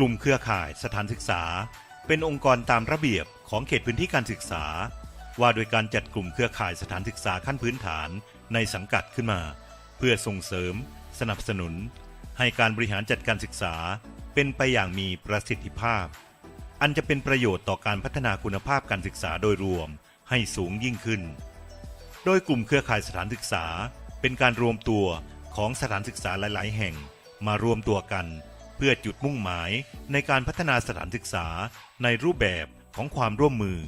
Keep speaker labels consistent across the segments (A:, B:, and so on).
A: กลุ่มเครือข่ายสถานศึกษา เป็นองค์กรตามระเบียบของเขตพื้นที่การศึกษา ว่าโดยการจัดกลุ่มเครือข่ายสถานศึกษาขั้นพื้นฐานในสังกัดขึ้นมา เพื่อส่งเสริม สนับสนุน ให้การบริหารจัดการศึกษาเป็นไปอย่างมีประสิทธิภาพ อันจะเป็นประโยชน์ต่อการพัฒนาคุณภาพการศึกษาโดยรวมให้สูงยิ่งขึ้น โดยกลุ่มเครือข่ายสถานศึกษา เป็นการรวมตัวของสถานศึกษาหลาย ๆ แห่งมารวมตัวกัน เพื่อจุดมุ่งหมายในการพัฒนาสถานศึกษาในรูปแบบของความร่วมมือ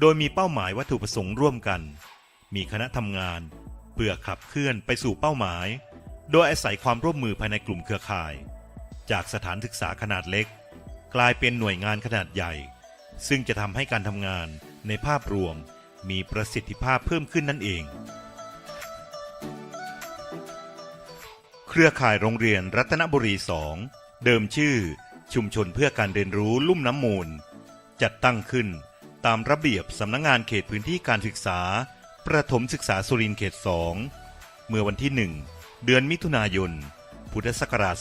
A: โดยมีเป้าหมายวัตถุประสงค์ร่วมกัน มีคณะทำงาน เพื่อขับเคลื่อนไปสู่เป้าหมาย โดยอาศัยความร่วมมือภายในกลุ่มเครือข่าย จากสถานศึกษาขนาดเล็ก กลายเป็นหน่วยงานขนาดใหญ่ ซึ่งจะทำให้การทำงานในภาพรวมมีประสิทธิภาพเพิ่มขึ้นนั่นเอง เครือข่ายโรงเรียนรัตนบุรี 2 เดิมชื่อ ชุมชนเพื่อการเรียนรู้ลุ่มน้ำมูล จัดตั้งขึ้นตามระเบียบสำนักงงานเขตพื้นที่การศึกษา ประถมศึกษาสุรินทร์เขต2เมื่อวันที่1เดือนมิถุนายน พุทธศักราช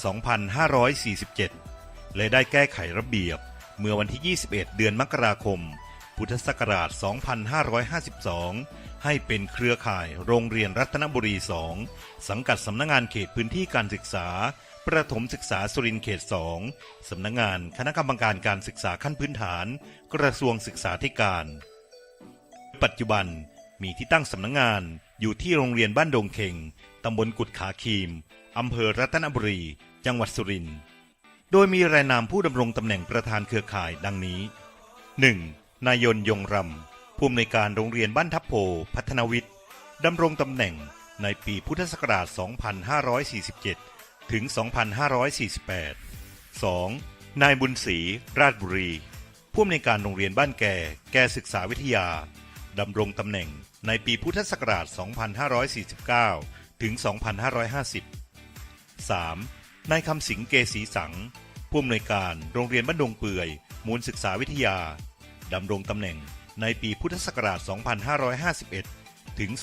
A: 2547 และได้แก้ไขระเบียบเมื่อวันที่ 21 เดือนมกราคม พุทธศักราช 2552 ให้เป็นเครือข่ายโรงเรียนรัตนบุรี 2 สังกัดสำนักงงานเขตพื้นที่การศึกษา ประถมศึกษาสุรินเขต2สำนักงงานคณะกรรมการการศึกษาขั้นพื้นฐาน กระทรวงศึกษาธิการ ปัจจุบันมีที่ตั้งสำนักงงานอยู่ที่โรงเรียนบ้านดงเข่งตำบลกุดขาคีมอำเภอรัตนบุรี จังหวัดสุรินทร์โดยมีรายนามผู้ดำรงตำแหน่งประธานเครือข่ายดังนี้ 1. นายนยงรำผู้อำนวยการโรงเรียนบ้านทับโพพัฒนวิทย์ดำรงตำแหน่งในปีพุทธศักราช 2547 ถึง 2548 2. นายบุญศรีราชบุรี ผู้อำนวยการโรงเรียนบ้านแก่ แก่ศึกษาวิทยา ดำรงตำแหน่งในปีพุทธศักราช 2549 ถึง 2550 3. นายคำสิงเกษีสัง ผู้อำนวยการโรงเรียนบ้านดงเปื่อย มูลศึกษาวิทยา ดำรงตำแหน่งในปีพุทธศักราช 2551 ถึง 2554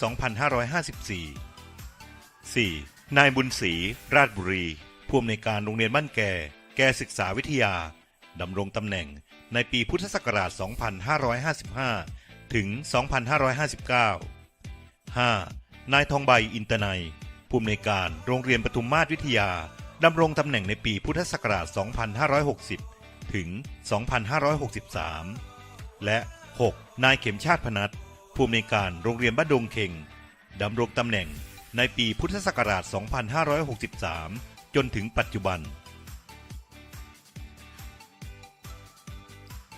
A: 4. นายบุญศรีราชบุรี ผู้อำนวยการโรงเรียนบ้านแก่ แก่ศึกษาวิทยา ดำรงตำแหน่งในปีพุทธศักราช 2555 ถึง 2559 5. นายทองใบอินตนัย ผู้อำนวยการโรงเรียนปทุมมาศวิทยา ดำรงตำแหน่งในปีพุทธศักราช 2560 ถึง 2563 และ 6. นายเข็มชาติพนัทผู้อำนวยการโรงเรียนบ้านดงเข่งดำรงตำแหน่ง ในปีพุทธศักราช 2563 จนถึงปัจจุบัน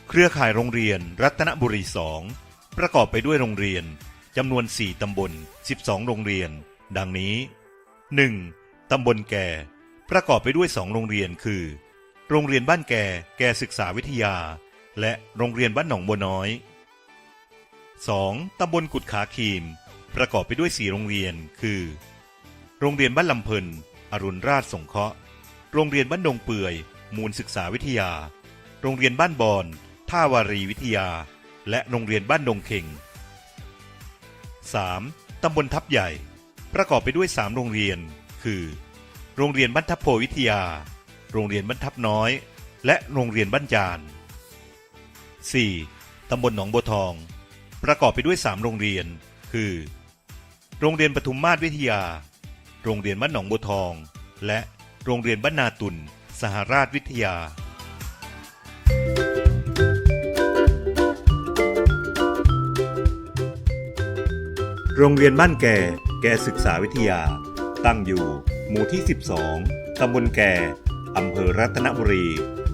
A: เครือข่ายโรงเรียนรัตนบุรี 2 ประกอบไปด้วยโรงเรียนจำนวน 4 ตำบล 12 โรงเรียน ดังนี้ 1. ตำบลแก่ ประกอบไปด้วย 2 โรงเรียนคือ โรงเรียนบ้านแก่ แก่ศึกษาวิทยา และโรงเรียนบ้านหนองบัวน้อย 2. ตำบลกุดขาคีม ประกอบไปด้วย 4 โรงเรียน คือ โรงเรียนบ้านลำเพลินอรุณราชสงเคราะห์ โรงเรียนบ้านดงเปื่อย มูลศึกษาวิทยา โรงเรียนบ้านบอน ท่าวารีวิทยา และโรงเรียนบ้านดงเข่ง 3. ตำบลทับใหญ่ ประกอบไปด้วย 3 โรงเรียน คือ โรงเรียนบ้านทับโพวิทยา โรงเรียนบ้านทับน้อย และโรงเรียนบ้านจาน 4. ตำบลหนองบัวทอง ประกอบไปด้วย 3 โรงเรียน คือ โรงเรียนปทุมมาศวิทยา โรงเรียนบ้านหนองบัวทอง และโรงเรียนบ้านนาตุน สหราชวิทยา โรงเรียนบ้านแก่ แก่ศึกษาวิทยา ตั้งอยู่ หมู่ที่ 12 ตำบลแก่ อำเภอรัตนบุรี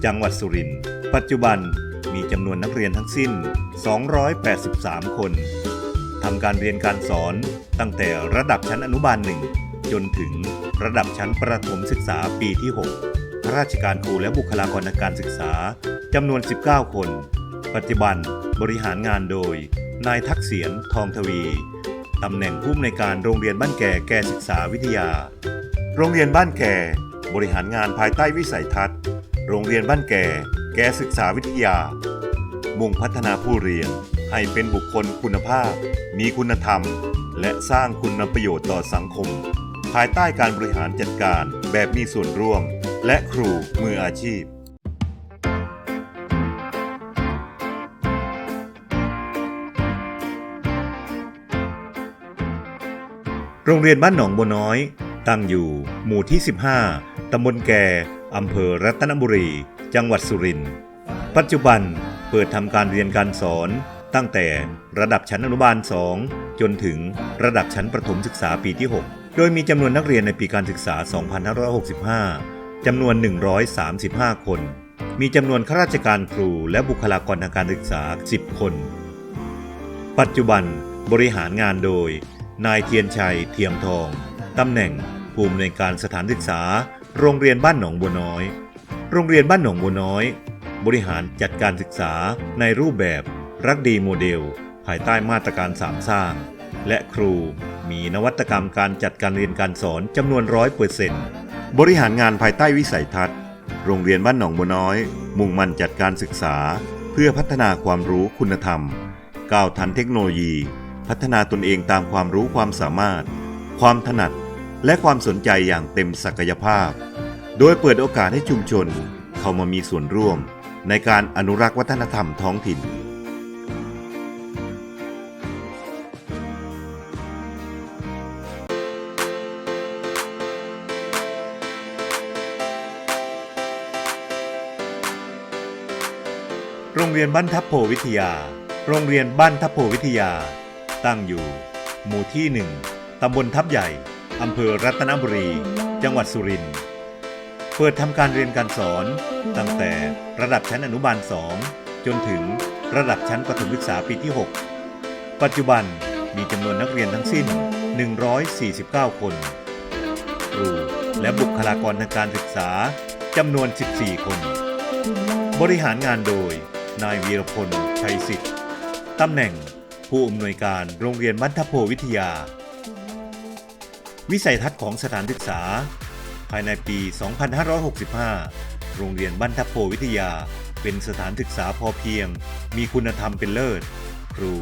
A: จังหวัดสุรินทร์ ปัจจุบันมีจำนวนนักเรียนทั้งสิ้น 283 คน ทำการเรียนการสอนตั้งแต่ระดับชั้นอนุบาลหนึ่งจนถึงระดับชั้นประถมศึกษาปีที่ 6 ข้าราชการครูและบุคลากรทางการศึกษาจำนวน 19 คน ปัจจุบันบริหารงานโดย นายทักษียนทองทวีตำแหน่งผู้อำนวยการโรงเรียนบ้านแก่แก่ศึกษาวิทยา โรงเรียนบ้านแก่บริหารงานภายใต้วิสัยทัศน์ โรงเรียนบ้านแก่แก่ศึกษาวิทยา มุ่งพัฒนาผู้เรียน ให้เป็นบุคคลคุณภาพ มีคุณธรรม และสร้างคุณประโยชน์ต่อสังคม ภายใต้การบริหารจัดการแบบมีส่วนร่วม และครูมืออาชีพโรงเรียนบ้านหนองบัวน้อย ตั้งอยู่ หมู่ที่ 15 ตำบลแก่ อำเภอรัตนบุรี จังหวัดสุรินทร์ ปัจจุบันเปิดทำการเรียนการสอน ตั้งแต่ระดับชั้นอนุบาล 2 จนถึงระดับชั้นประถมศึกษาปีที่ 6 โดยมีจำนวนนักเรียนในปีการศึกษา 2565 จำนวน 135 คน มีจำนวนข้าราชการครูและบุคลากรทางการศึกษา 10 คน ปัจจุบันบริหารงานโดย นายเทียนชัย เทียมทอง ตำแหน่งผู้อำนวยการสถานศึกษา โรงเรียนบ้านหนองบัวน้อย โรงเรียนบ้านหนองบัวน้อย บริหารจัดการศึกษาในรูปแบบ รักดีโมเดล ภายใต้มาตรการสามสร้าง และครูมีนวัตกรรมการจัดการเรียนการสอนจำนวนร้อยเปอร์เซ็นต์บริหารงานภายใต้วิสัยทัศน์ โรงเรียนบ้านหนองบัวน้อย มุ่งมั่นจัดการศึกษา เพื่อพัฒนาความรู้คุณธรรม ก้าวทันเทคโนโลยี พัฒนาตนเองตามความรู้ความสามารถ ความถนัด และความสนใจอย่างเต็มศักยภาพ โดยเปิดโอกาสให้ชุมชน เข้ามามีส่วนร่วม ในการอนุรักษ์วัฒนธรรมท้องถิ่น เรียนบ้านทับโพวิทยา โรงเรียนบ้านทับโพวิทยา ตั้งอยู่ หมู่ที่หนึ่งตำบลทับใหญ่ อำเภอรัตนบุรี จังหวัดสุรินทร์เปิดทำการเรียนการสอนตั้งแต่ระดับชั้นอนุบาล 2 จนถึงระดับชั้นประถมศึกษาปีที่ 6 ปัจจุบันมีจำนวนนักเรียนทั้งสิ้น 149 คน ครูและบุคลากรทางการศึกษาจำนวน 14 คน บริหารงานโดย นายวีรพล ชัยสิทธิ์ ตำแหน่งผู้อำนวยการโรงเรียนมัธโพวิทยา วิสัยทัศน์ของสถานศึกษา ภายในปี 2565 โรงเรียนบ้านทับโพวิทยา เป็นสถานศึกษาพอเพียง มีคุณธรรมเป็นเลิศ ครู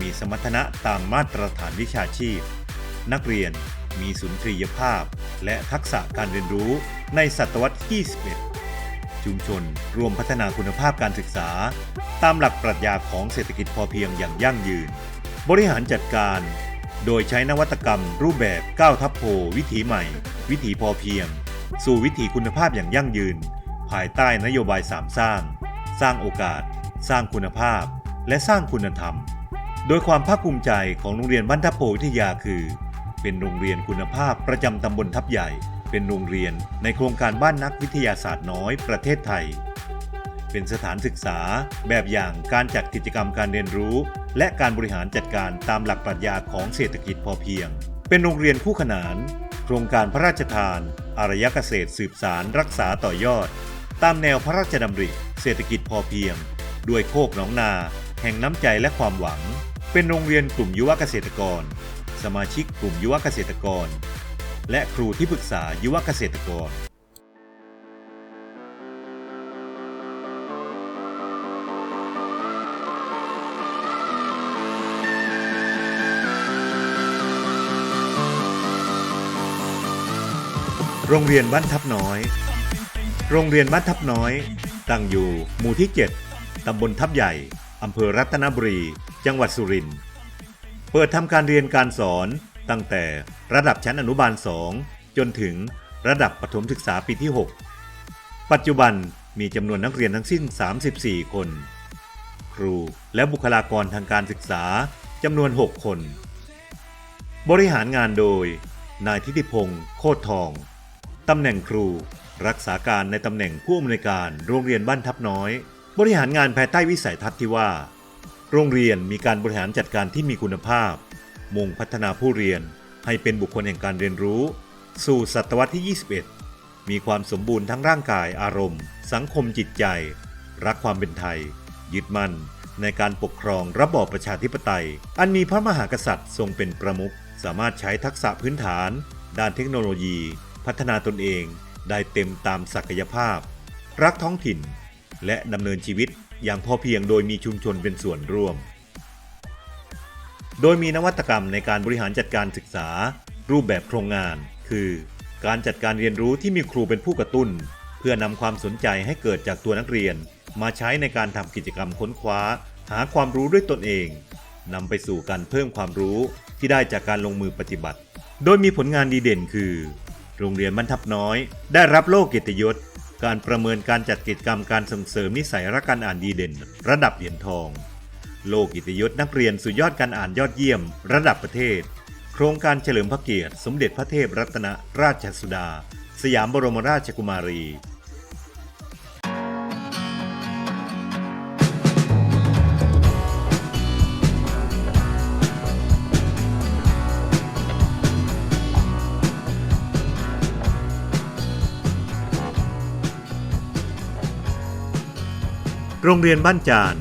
A: มีสมรรถนะตามมาตรฐานวิชาชีพ นักเรียนมีสุนทรียภาพ และทักษะการเรียนรู้ในศตวรรษที่ 21 ชุมชน รวมพัฒนาคุณภาพการศึกษา ตามหลักปรัชญาของเศรษฐกิจพอเพียงอย่างยั่งยืน บริหารจัดการ โดยใช้นวัตกรรม รูปแบบ9ทับโพวิถีใหม่ วิถีพอเพียง สู่วิถีคุณภาพอย่างยั่งยืน ภายใต้นโยบายสามสร้าง สร้างโอกาส สร้างคุณภาพ และสร้างคุณธรรม โดยความภาคภูมิใจของโรงเรียนบ้านทับโพวิทยาคือ เป็นโรงเรียนคุณภาพประจำตำบลทับใหญ่ เป็นโรงเรียนในโครงการบ้านนักวิทยาศาสตร์น้อยประเทศไทย เป็นสถานศึกษาแบบอย่างการจัดกิจกรรมการเรียนรู้ และการบริหารจัดการตามหลักปรัชญาของเศรษฐกิจพอเพียง เป็นโรงเรียนคู่ขนาน โครงการพระราชทาน อารยเกษตรสืบสารรักษาต่อยอด ตามแนวพระราชดำริเศรษฐกิจพอเพียง ด้วยโคกหนองนา แห่งน้ำใจและความหวัง เป็นโรงเรียนกลุ่มยุวเกษตรกร สมาชิกกลุ่มยุวเกษตรกร และครูที่ปรึกษายุวเกษตรกรโรงเรียนบ้านทับน้อย โรงเรียนบ้านทับน้อย ตั้งอยู่หมู่ที่ 7 ตำบลทับใหญ่ อำเภอรัตนบุรี จังหวัดสุรินทร์ เปิดทำการเรียนการสอน ตั้งแต่ระดับชั้นอนุบาล 2 จนถึงระดับประถมศึกษาปีที่ 6 ปัจจุบันมีจำนวนนักเรียนทั้งสิ้น 34 คน ครูและบุคลากรทางการศึกษาจำนวน 6 คน บริหารงานโดย นายทิติพงศ์โคตรทอง ตำแหน่งครู รักษาการในตำแหน่งผู้อำนวยการโรงเรียนบ้านทับน้อย บริหารงานภายใต้วิสัยทัศน์ที่ว่า โรงเรียนมีการบริหารจัดการที่มีคุณภาพ มุ่งพัฒนาผู้เรียนให้เป็นบุคคลแห่งการเรียนรู้ สู่ศตวรรษที่ 21 มีความสมบูรณ์ทั้งร่างกายอารมณ์ สังคมจิตใจ รักความเป็นไทย ยึดมั่นในการปกครองระบอบประชาธิปไตย อันมีพระมหากษัตริย์ทรงเป็นประมุขสามารถใช้ทักษะพื้นฐาน ด้านเทคโนโลยี พัฒนาตนเองได้เต็มตามศักยภาพ รักท้องถิ่น และดำเนินชีวิตอย่างพอเพียงโดยมีชุมชนเป็นส่วนร่วม โดยมีนวัตกรรมในการบริหารจัดการศึกษา รูปแบบโครงงาน คือ การจัดการเรียนรู้ที่มีครูเป็นผู้กระตุ้น เพื่อนำความสนใจให้เกิดจากตัวนักเรียน มาใช้ในการทำกิจกรรมค้นคว้า หาความรู้ด้วยตนเองนำไปสู่การเพิ่มความรู้ที่ได้จากการลงมือปฏิบัติ โดยมีผลงานดีเด่นคือ โรงเรียนบรรทับน้อย ได้รับโล่เกียรติยศ การประเมินการจัดกิจกรรมการส่งเสริมนิสัยรักการอ่านดีเด่น ระดับเหรียญทอง โลกิตยศนักเรียนสุดยอดการอ่านยอดเยี่ยม ระดับประเทศ โครงการเฉลิมพระเกียรติ สมเด็จพระเทพรัตนราชสุดา สยามบรมราชกุมารีโรงเรียนบ้านจาน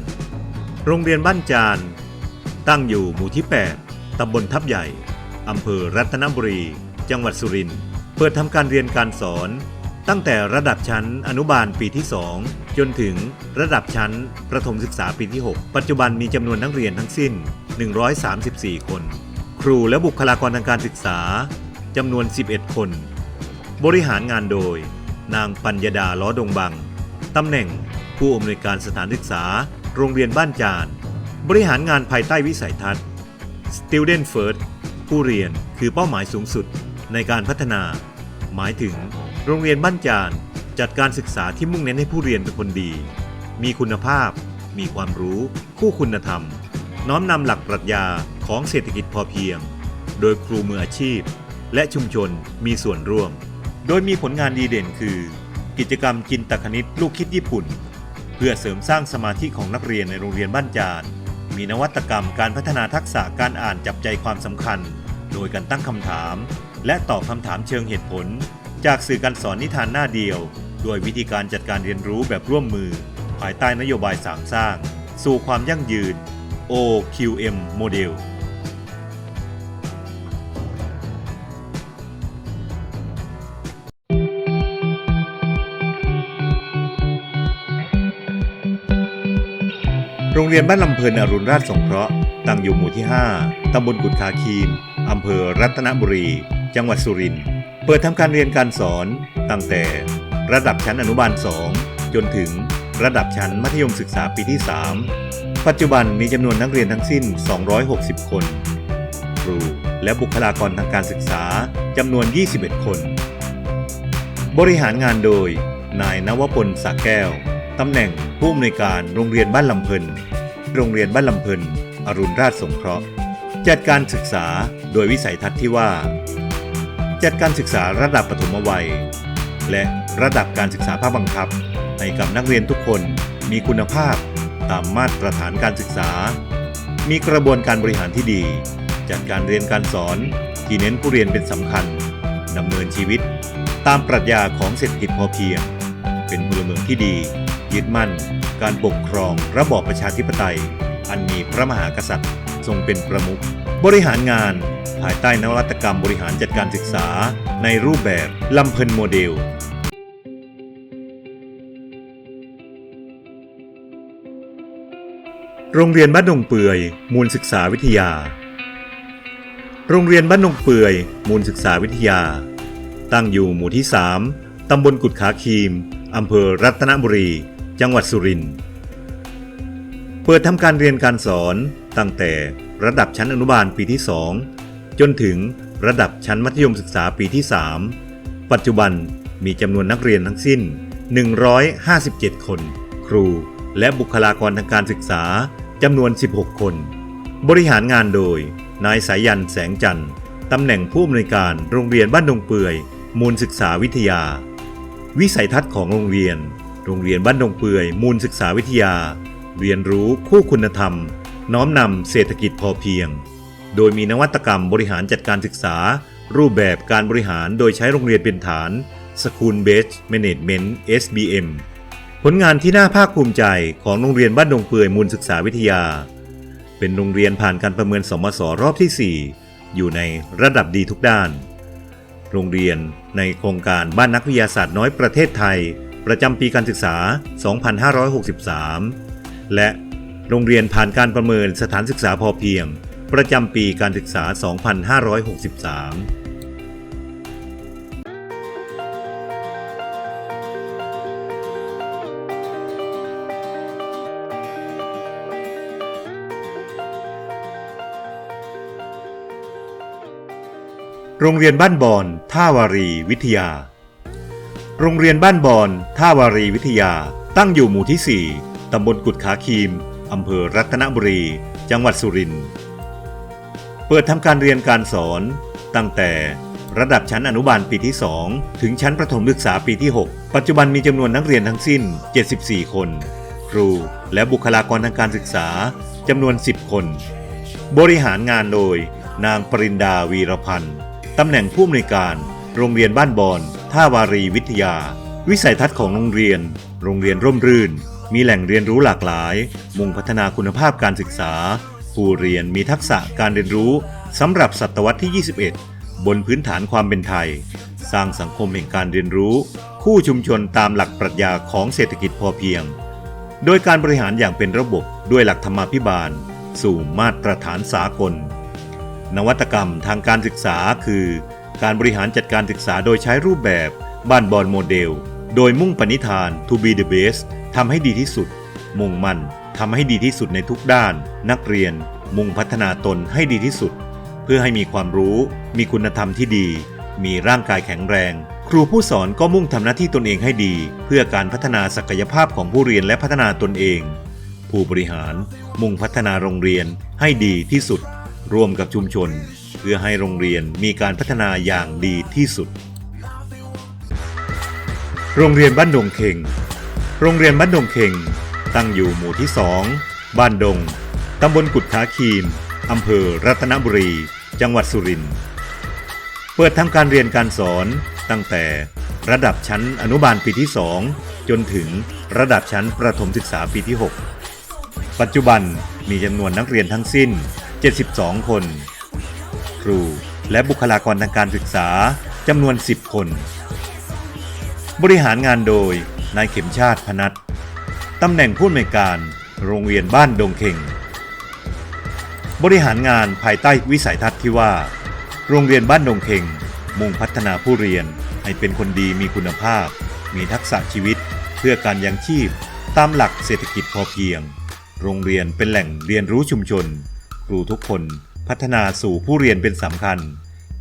A: โรงเรียนบ้านจาน ตั้งอยู่หมู่ที่ 8 ตำบลทับใหญ่ อำเภอรัตนบุรี จังหวัดสุรินทร์ เปิดทำการเรียนการสอน ตั้งแต่ระดับชั้นอนุบาลปีที่ 2 จนถึงระดับชั้นประถมศึกษาปีที่ 6 ปัจจุบันมีจำนวนนักเรียนทั้งสิ้น 134 คน ครูและบุคลากรทางการศึกษาจำนวน 11 คน บริหารงานโดย นางปัญญดาล้อดงบัง ตำแหน่งผู้อำนวยการสถานศึกษา โรงเรียนบ้านจาน บริหารงานภายใต้วิสัยทัศน์ Student First ผู้เรียนคือเป้าหมายสูงสุดในการพัฒนา หมายถึง โรงเรียนบ้านจาน จัดการศึกษาที่มุ่งเน้นให้ผู้เรียนเป็นคนดี มีคุณภาพ มีความรู้ คู่คุณธรรม น้อมนำหลักปรัชญาของเศรษฐกิจพอเพียง โดยครูมืออาชีพ และชุมชนมีส่วนร่วม โดยมีผลงานดีเด่นคือ กิจกรรมจินตคณิตลูกคิดญี่ปุ่น เพื่อเสริมสร้างสมาธิของนักเรียนในโรงเรียนบ้านจาน มีนวัตกรรมการพัฒนาทักษะการอ่านจับใจความสำคัญ โดยการตั้งคำถาม และตอบคำถามเชิงเหตุผล จากสื่อการสอนนิทานหน้าเดียว โดยวิธีการจัดการเรียนรู้แบบร่วมมือ ภายใต้นโยบายสามสร้าง สู่ความยั่งยืน OQM โมเดล โรงเรียนบ้านลำเพลินอรุณราชสงเคราะห์ตั้งอยู่หมู่ที่ 5 ตำบลกุดคาคีมอำเภอรัตนบุรี จังหวัดสุรินทร์ เปิดทำการเรียนการสอนตั้งแต่ระดับชั้นอนุบาล 2 จนถึงระดับชั้นมัธยมศึกษาปีที่ 3 ปัจจุบันมีจำนวนนักเรียนทั้งสิ้น 260 คน ครูและบุคลากรทางการศึกษาจำนวน 21 คน บริหารงานโดย นายนวพลสักแก้ว ตำแหน่งผู้อำนวยการโรงเรียนบ้านลำเพลิน โรงเรียนบ้านลำพลินอรุณราชสงเคราะห์ จัดการศึกษาโดยวิสัยทัศน์ที่ว่า จัดการศึกษาระดับปฐมวัย และระดับการศึกษาภาคบังคับ ให้กับนักเรียนทุกคนมีคุณภาพตามมาตรฐานการศึกษา มีกระบวนการบริหารที่ดี จัดการเรียนการสอนที่เน้นผู้เรียนเป็นสำคัญดำเนินชีวิต ตามปรัชญาของเศรษฐกิจพอเพียง เป็นพลเมืองที่ดี ยึดมั่น การปกครองระบอบประชาธิปไตย อันมีพระมหากษัตริย์ ทรงเป็นประมุข บริหารงาน ภายใต้นวัตกรรมบริหารจัดการศึกษา ในรูปแบบลำเพลินโมเดลโรงเรียนบ้านดงเปื่อย มูลศึกษาวิทยา โรงเรียนบ้านดงเปื่อย มูลศึกษาวิทยา ตั้งอยู่หมู่ที่ 3 ตำบลกุดขาคีม อำเภอรัตนบุรี จังหวัดสุรินทร์เปิดทำการเรียนการสอนตั้งแต่ระดับชั้นอนุบาลปีที่ 2 จนถึงระดับชั้นมัธยมศึกษาปีที่ 3 ปัจจุบันมีจำนวนนักเรียนทั้งสิ้น 157 คน ครูและบุคลากรทางการศึกษาจำนวน 16 คน บริหารงานโดย นายสายันแสงจันทร์ตำแหน่งผู้อำนวยการโรงเรียนบ้านดงเปื่อย มูลศึกษาวิทยา วิสัยทัศน์ของโรงเรียน โรงเรียนบ้านดงเปื่อย มูลศึกษาวิทยา เรียนรู้คู่คุณธรรม น้อมนำเศรษฐกิจพอเพียง โดยมีนวัตกรรมบริหารจัดการศึกษา รูปแบบการบริหารโดยใช้โรงเรียนเป็นฐาน School Based Management SBM ผลงานที่น่าภาคภูมิใจของโรงเรียนบ้านดงเปื่อยมูลศึกษาวิทยา เป็นโรงเรียนผ่านการประเมินสมศรอบที่ 4 อยู่ในระดับดีทุกด้าน โรงเรียนในโครงการบ้านนักวิทยาศาสตร์น้อยประเทศไทย ประจำปีการศึกษา 2563 และโรงเรียนผ่านการประเมินสถานศึกษาพอเพียง ประจำปีการศึกษา 2563โรงเรียนบ้านบอนท่าวารี วิทยา โรงเรียนบ้านบอนท่าวารีวิทยา ตั้งอยู่หมู่ที่ 4 ตำบลกุดขาคีม อำเภอรัตนบุรี จังหวัดสุรินทร์ เปิดทำการเรียนการสอน ตั้งแต่ระดับชั้นอนุบาลปีที่ 2 ถึงชั้นประถมศึกษาปีที่ 6 ปัจจุบันมีจำนวนนักเรียนทั้งสิ้น 74 คน ครูและบุคลากรทางการศึกษาจำนวน 10 คน บริหารงานโดย นางปรินดาวีรพันธ์ตำแหน่งผู้อำนวยการ โรงเรียนบ้านบอน ท่าวารีวิทยา วิสัยทัศน์ของโรงเรียน โรงเรียนร่มรื่น มีแหล่งเรียนรู้หลากหลาย มุ่งพัฒนาคุณภาพการศึกษา ผู้เรียนมีทักษะการเรียนรู้สำหรับศตวรรษที่ 21 บนพื้นฐานความเป็นไทย สร้างสังคมแห่งการเรียนรู้ คู่ชุมชนตามหลักปรัชญาของเศรษฐกิจพอเพียง โดยการบริหารอย่างเป็นระบบด้วยหลักธรรมาภิบาล สู่มาตรฐานสากล นวัตกรรมทางการศึกษาคือ การบริหารจัดการศึกษาโดยใช้รูปแบบบ้านบอลโมเดล โดยมุ่งปณิธาน to be the best ทำให้ดีที่สุด มุ่งมั่นทำให้ดีที่สุดในทุกด้าน นักเรียน มุ่งพัฒนาตนให้ดีที่สุด เพื่อให้มีความรู้ มีคุณธรรมที่ดี มีร่างกายแข็งแรง ครูผู้สอนก็มุ่งทำหน้าที่ตนเองให้ดี เพื่อการพัฒนาศักยภาพของผู้เรียนและพัฒนาตนเอง ผู้บริหาร มุ่งพัฒนาโรงเรียนให้ดีที่สุด ร่วมกับชุมชน พื่อให้โรงเรียนมีการพัฒนาอย่างดีที่สุด โรงเรียนบ้านดงเข่ง โรงเรียนบ้านดงเข่ง ตั้งอยู่หมู่ที่ 2 บ้านดง ตำบลกุดขาคีมอำเภอรัตนบุรี จังหวัดสุรินทร์ เปิดทำการเรียนการสอนตั้งแต่ระดับชั้นอนุบาลปีที่ 2 จนถึงระดับชั้นประถมศึกษาปีที่ 6 ปัจจุบันมีจำนวนนักเรียนทั้งสิ้น 72 คน ครู และบุคลากรทางการศึกษาจำนวน 10 คน บริหารงานโดยนายเข็มชาติพนัทตำแหน่งผู้อำนวยการโรงเรียนบ้านดงเข่ง บริหารงานภายใต้วิสัยทัศน์ที่ว่า โรงเรียนบ้านดงเข่ง มุ่งพัฒนาผู้เรียนให้เป็นคนดีมีคุณภาพ มีทักษะชีวิต เพื่อการยังชีพ ตามหลักเศรษฐกิจพอเพียง โรงเรียนเป็นแหล่งเรียนรู้ชุมชน ครูทุกคน พัฒนาสู่ผู้เรียนเป็นสำคัญ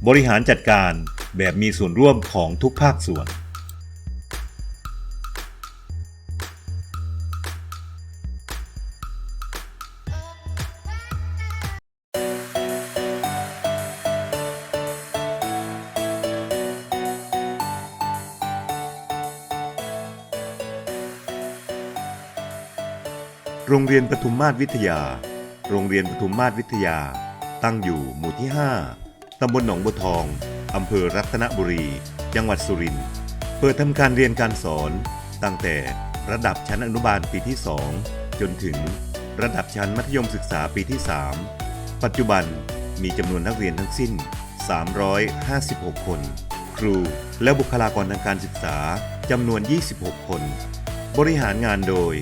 A: บริหารจัดการแบบมีส่วนร่วมของทุกภาคส่วน โรงเรียนปทุมมาศวิทยา โรงเรียนปทุมมาศวิทยา ตั้งอยู่หมู่ที่ 5 ตำบลหนองบัวทอง อำเภอรัตนบุรี จังหวัดสุรินทร์ เปิดทำการเรียนการสอน ตั้งแต่ระดับชั้นอนุบาลปีที่ 2 จนถึงระดับชั้นมัธยมศึกษาปีที่ 3 ปัจจุบันมีจำนวนนักเรียนทั้งสิ้น 356 คน ครูและบุคลากรทางการศึกษาจำนวน 26 คน บริหารงานโดย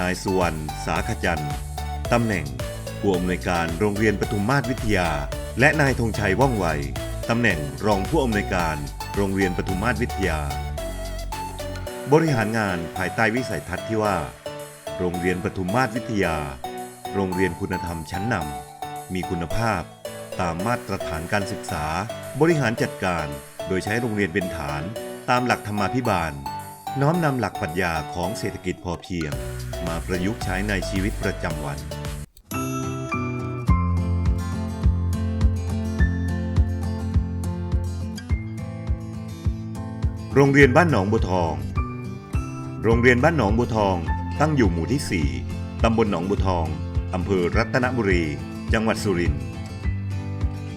A: นายสุวรรณ สาขจันทร์ตำแหน่ง ผู้อำนวยการโรงเรียนปทุมมาศวิทยา และนายธงชัยว่องไวตำแหน่งรองผู้อำนวยการโรงเรียนปทุมมาศวิทยา บริหารงานภายใต้วิสัยทัศน์ที่ว่า โรงเรียนปทุมมาศวิทยา โรงเรียนคุณธรรมชั้นนำมีคุณภาพ ตามมาตรฐานการศึกษา บริหารจัดการ โดยใช้โรงเรียนเป็นฐาน ตามหลักธรรมาภิบาล น้อมนำหลักปรัชญาของเศรษฐกิจพอเพียง มาประยุกต์ใช้ในชีวิตประจำวัน โรงเรียนบ้านหนองบัวทอง โรงเรียนบ้านหนองบัวทอง ตั้งอยู่หมู่ที่ 4 ตำบลหนองบัวทอง อำเภอรัตนบุรี จังหวัดสุรินทร์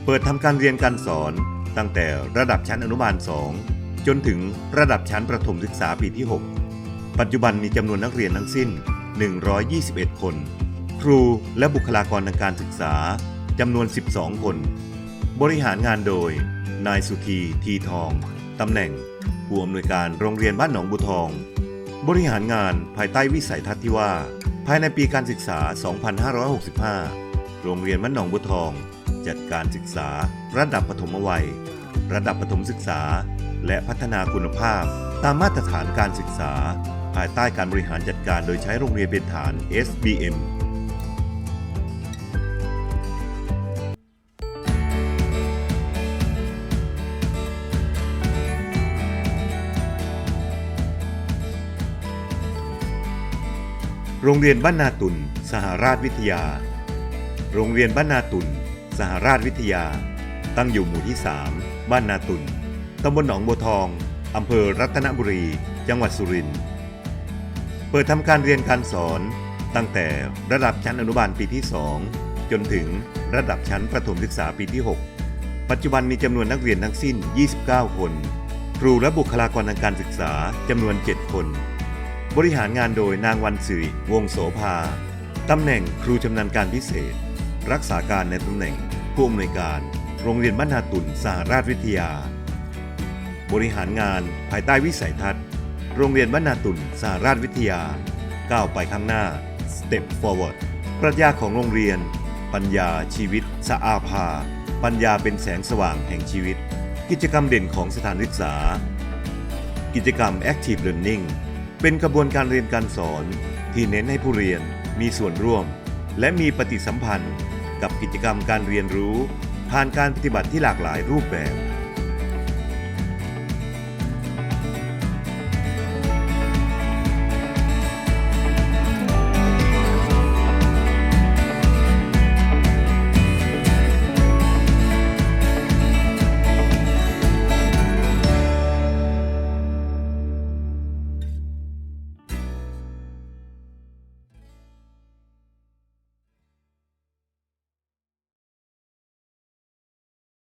A: เปิดทำการเรียนการสอนตั้งแต่ระดับชั้นอนุบาล 2 จนถึงระดับชั้นประถมศึกษาปีที่ 6 ปัจจุบันมีจำนวนนักเรียนทั้งสิ้น 121 คน ครูและบุคลากรทางการศึกษาจำนวน 12 คน บริหารงานโดย นายสุธีทีทอง ตำแหน่ง ผู้อำนวยการโรงเรียนบ้านหนองบัวทอง บริหารงานภายใต้วิสัยทัศน์ที่ว่า ภายในปีการศึกษา 2565 โรงเรียนบ้านหนองบัวทอง จัดการศึกษา ระดับปฐมวัย ระดับประถมศึกษา และพัฒนาคุณภาพ ตามมาตรฐานการศึกษา ภายใต้การบริหารจัดการโดยใช้โรงเรียนเป็นฐาน SBM โรงเรียนบ้านนาตุน สหราชวิทยา โรงเรียนบ้านนาตุน สหราชวิทยา ตั้งอยู่หมู่ที่ 3 บ้านนาตุนตำบลหนองบัวทอง อำเภอรัตนบุรี จังหวัดสุรินทร์เปิดทำการเรียนการสอนตั้งแต่ระดับชั้นอนุบาลปีที่ 2 จนถึงระดับชั้นประถมศึกษาปีที่ 6 ปัจจุบันมีจำนวนนักเรียนทั้งสิ้น 29 คน ครูและบุคลากรทางการศึกษาจำนวน 7 คน บริหารงานโดยนางวันสิริวงศ์โสภา ตำแหน่งครูชำนาญการพิเศษ รักษาการในตำแหน่งผู้อำนวยการ โรงเรียนบ้านนาตุนสหราชวิทยา บริหารงานภายใต้วิสัยทัศน์ โรงเรียนบ้านนาตุนสหราชวิทยา ก้าวไปข้างหน้า Step Forward ปรัชญาของโรงเรียน ปัญญาชีวิต สะอาภา ปัญญาเป็นแสงสว่างแห่งชีวิต กิจกรรมเด่นของสถานศึกษา กิจกรรม Active Learning เป็นกระบวนการเรียนการสอนที่เน้นให้ผู้เรียนมีส่วนร่วม และมีปฏิสัมพันธ์ กับกิจกรรมการเรียนรู้ ผ่านการปฏิบัติที่หลากหลายรูปแบบ